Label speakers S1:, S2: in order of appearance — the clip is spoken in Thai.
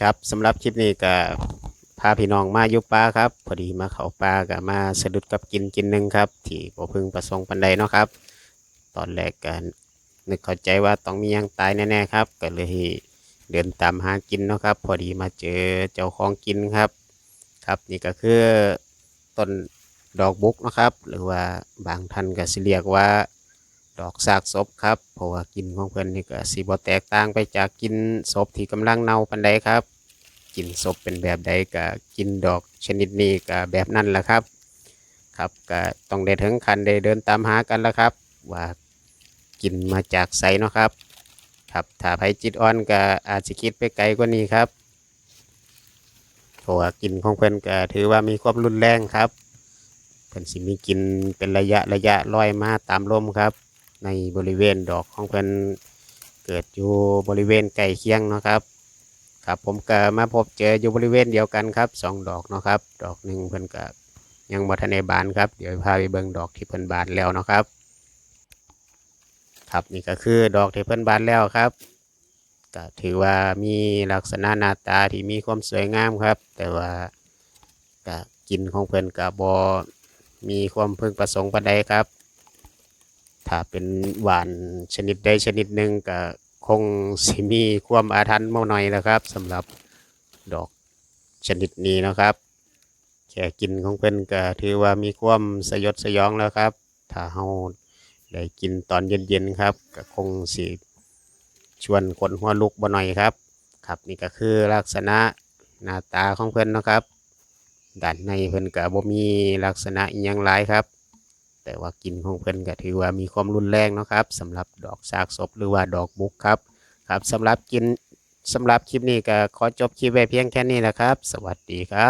S1: ครับสำหรับคลิปนี้ก็พาพี่น้องมาอยู่ป่าครับ พอดีมาเขาป่าก็มาสะดุดกับกินกินหนึ่งครับที่บ่พึงประสงค์ปันใดเนาะครับ ตอนแรกก็นึกเข้าใจว่าต้องมียังตายแน่ๆครับก็เลยเดินตามหากินเนาะครับ พอดีมาเจอเจ้าของกินครับ ครับนี่ก็คือต้นดอกบุกนะครับ หรือว่าบางท่านก็สิเรียกว่า ดอกซากศพครับเพราะว่ากินของเพิ่นนี่ก็สิบ่แตกต่างไปจากกินศพที่กำลังเน่าปานใดครับ กินศพเป็นแบบใดก็กินดอกชนิดนี้ก็แบบนั้นแหละครับ ครับก็ต้องได้ถึงคันได้เดินตามหากันแล้วครับ ว่ากินมาจากไสเนาะครับ ครับถ้าไผจิตอ่อนก็อาจจะคิดไปไกลกว่านี้ครับเพราะว่ากินของเพิ่นก็ถือว่ามีความรุนแรงครับเพิ่นสิมีกินเป็นระยะระยะลอยมาตามลมครับ ในบริเวณดอกของเพิ่นเกิดอยู่บริเวณใกล้เคียงเนาะครับครับผมก็มาพบเจออยู่บริเวณเดียวกันครับสองดอกเนาะครับ ดอกหนึ่งเพิ่นก็ยังบ่ทันได้บานครับเดี๋ยวพาไปเบิ่งดอกที่เพิ่นบานแล้วเนาะครับ ครับนี่ก็คือดอกที่เพิ่นบานแล้วครับก็ถือว่ามีลักษณะหน้าตาที่มีความสวยงามครับ แต่ว่าก็กินของเพิ่นก็บ่มีความพึงประสงค์ปานใดครับ ถ้าเป็นหวานชนิดใดชนิดหนึ่งก็คงสิมีความอาถรรพ์มาหน่อยแล้วครับสำหรับดอกชนิดนี้นะครับ แค่กินของเพิ่นก็ถือว่ามีความสยดสยองแล้วครับ ถ้าเฮาได้กินตอนเย็นๆครับก็คงสิชวนคนหัวลุกบ่หน่อยครับ ครับนี่ก็คือลักษณะหน้าตาของเพิ่นนะครับด้านในเพิ่นก็บ่มีลักษณะอิหยังหลายครับ แต่ว่ากินของเพิ่นก็ถือว่ามีความรุนแรงเนาะครับสำหรับดอกซากศพหรือว่าดอกบุกครับครับสำหรับกินสำหรับคลิปนี้ก็ขอจบคลิปไว้เพียงแค่นี้นะครับ สวัสดีครับ